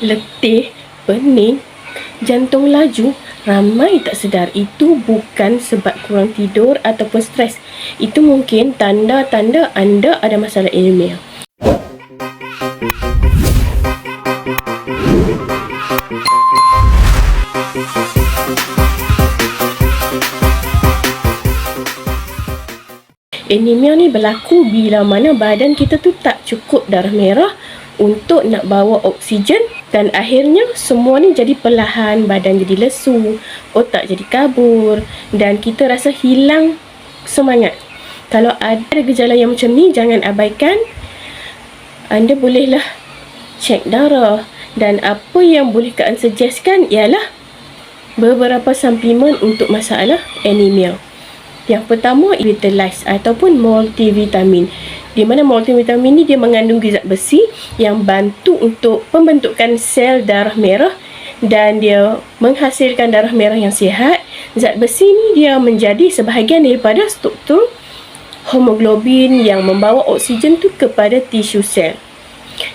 letih, pening, jantung laju, ramai tak sedar itu bukan sebab kurang tidur ataupun stres. Itu mungkin tanda-tanda anda ada masalah anemia. Anemia ni berlaku bila mana badan kita tu tak cukup darah merah untuk nak bawa oksigen dan akhirnya semua ni jadi perlahan badan jadi lesu, otak jadi kabur dan kita rasa hilang semangat. Kalau ada gejala yang macam ni jangan abaikan. Anda bolehlah cek darah dan apa yang boleh Kak An suggestkan ialah beberapa suplemen untuk masalah anemia. Yang pertama Vitalize ataupun multivitamin. Di mana multivitamin ni dia mengandung zat besi yang bantu untuk pembentukan sel darah merah dan dia menghasilkan darah merah yang sihat. Zat besi ni dia menjadi sebahagian daripada struktur hemoglobin yang membawa oksigen tu kepada tisu sel.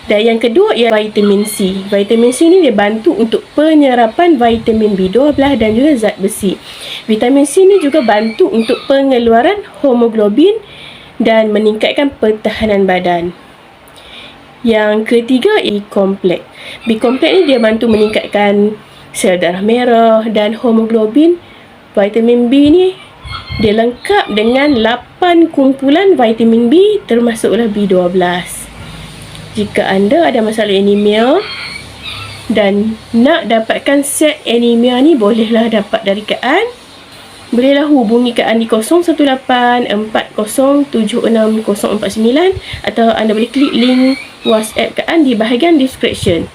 Dan yang kedua ialah vitamin C. Vitamin C ni dia bantu untuk penyerapan vitamin B12 dan juga zat besi. Vitamin C ni juga bantu untuk pengeluaran hemoglobin dan meningkatkan pertahanan badan. Yang ketiga B-complex. B-complex ni dia bantu meningkatkan sel darah merah dan hemoglobin. Vitamin B ni dia lengkap dengan 8 kumpulan vitamin B termasuklah B12 jika anda ada masalah anemia dan nak dapatkan set anemia ni bolehlah dapat dari Kak An. Bolehlah hubungi Kak An di 018-4076-049 atau anda boleh klik link WhatsApp Kak An di bahagian description.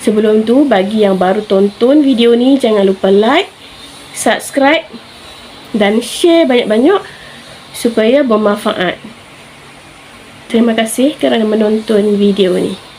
Sebelum tu, bagi yang baru tonton video ni, jangan lupa like, subscribe dan share banyak-banyak supaya bermanfaat. Terima kasih kerana menonton video ini.